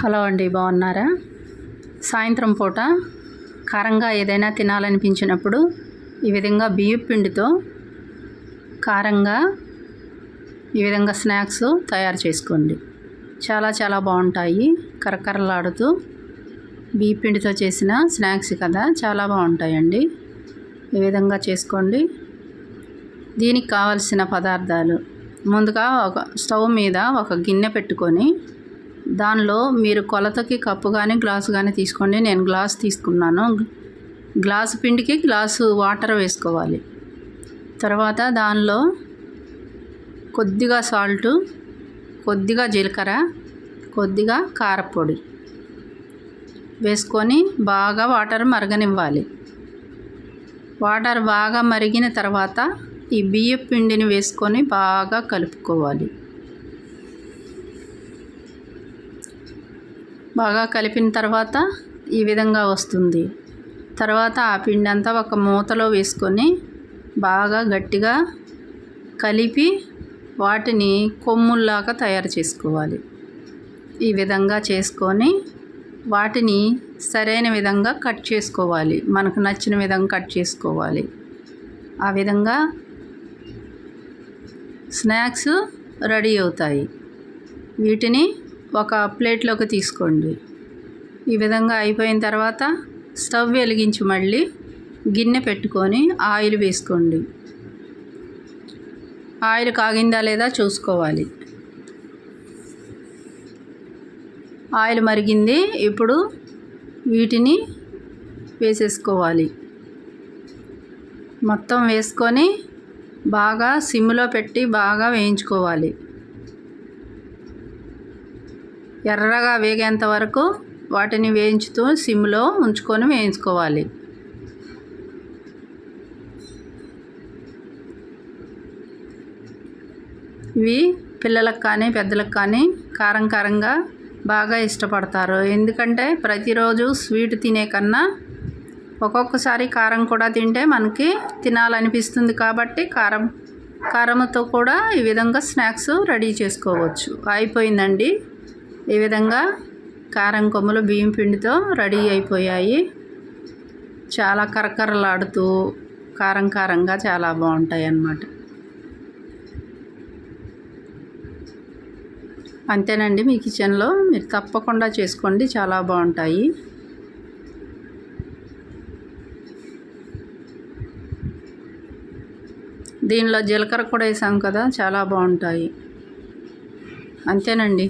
Hello అండి బాగున్నారా? సాయంత్రం పూట కారంగా ఏదైనా తినాలనిపించినప్పుడు ఈ విధంగా బియ్యం పిండితో కారంగా ఈ విధంగా స్నాక్స్ తయారు చేసుకోండి. చాలా చాలా బాగుంటాయి. కరకరలాడుతూ బియ్యం పిండితో చేసిన స్నాక్స్ కదా చాలా బాగుంటాయండి. ఈ విధంగా చేసుకోండి. దీనికి కావలసిన పదార్థాలు. ముందుగా ఒక స్టవ్ మీద ఒక గిన్నె పెట్టుకొని దానిలో మీరు కొలతకి కప్పు కానీ గ్లాసు కానీ తీసుకోండి. నేను గ్లాస్ తీసుకున్నాను. గ్లాసు పిండికి గ్లాసు వాటర్ వేసుకోవాలి. తర్వాత దానిలో కొద్దిగా సాల్టు కొద్దిగా జీలకర్ర కొద్దిగా కారపొడి వేసుకొని బాగా వాటర్ మరగనివ్వాలి. వాటర్ బాగా మరిగిన తర్వాత ఈ బియ్య పిండిని వేసుకొని బాగా కలుపుకోవాలి. బాగా కలిపిన తర్వాత ఈ విధంగా వస్తుంది. తర్వాత ఆ పిండి అంతా ఒక మూతలో వేసుకొని బాగా గట్టిగా కలిపి వాటిని కొమ్ముల్లాగా తయారు చేసుకోవాలి. ఈ విధంగా చేసుకొని వాటిని సరైన విధంగా కట్ చేసుకోవాలి. మనకు నచ్చిన విధంగా కట్ చేసుకోవాలి. ఆ విధంగా స్నాక్స్ రెడీ అవుతాయి. వీటిని ఒక ప్లేట్లోకి తీసుకోండి. ఈ విధంగా అయిపోయిన తర్వాత స్టవ్ వెలిగించి మళ్ళీ గిన్నె పెట్టుకొని ఆయిల్ వేసుకోండి. ఆయిల్ కాగిందా లేదా చూసుకోవాలి. ఆయిల్ మరిగింది. ఇప్పుడు వీటిని వేసేసుకోవాలి. మొత్తం వేసుకొని బాగా సిమ్లో పెట్టి బాగా వేయించుకోవాలి. ఎర్రగా వేగేంత వరకు వాటిని వేయించుతూ సిమ్లో ఉంచుకొని వేయించుకోవాలి. ఇవి పిల్లలకు కానీ పెద్దలకు కానీ కారం కారంగా బాగా ఇష్టపడతారు. ఎందుకంటే ప్రతిరోజు స్వీట్ తినే కన్నా ఒక్కొక్కసారి కారం కూడా తింటే మనకి తినాలనిపిస్తుంది కాబట్టి కారం కారంతో కూడా ఈ విధంగా స్నాక్స్ రెడీ చేసుకోవచ్చు. అయిపోయిందండి. ఈ విధంగా కారం కొమ్ములు బియ్యం పిండితో రెడీ అయిపోయాయి. చాలా కరకరలాడుతూ కారం కారంగా చాలా బాగుంటాయి అన్నమాట అంతేనండి మీ కిచెన్లో మీరు తప్పకుండా చేసుకోండి చాలా బాగుంటాయి. దీనిలో జీలకర్ర కూడా వేసాం కదా చాలా బాగుంటాయి. అంతేనండి.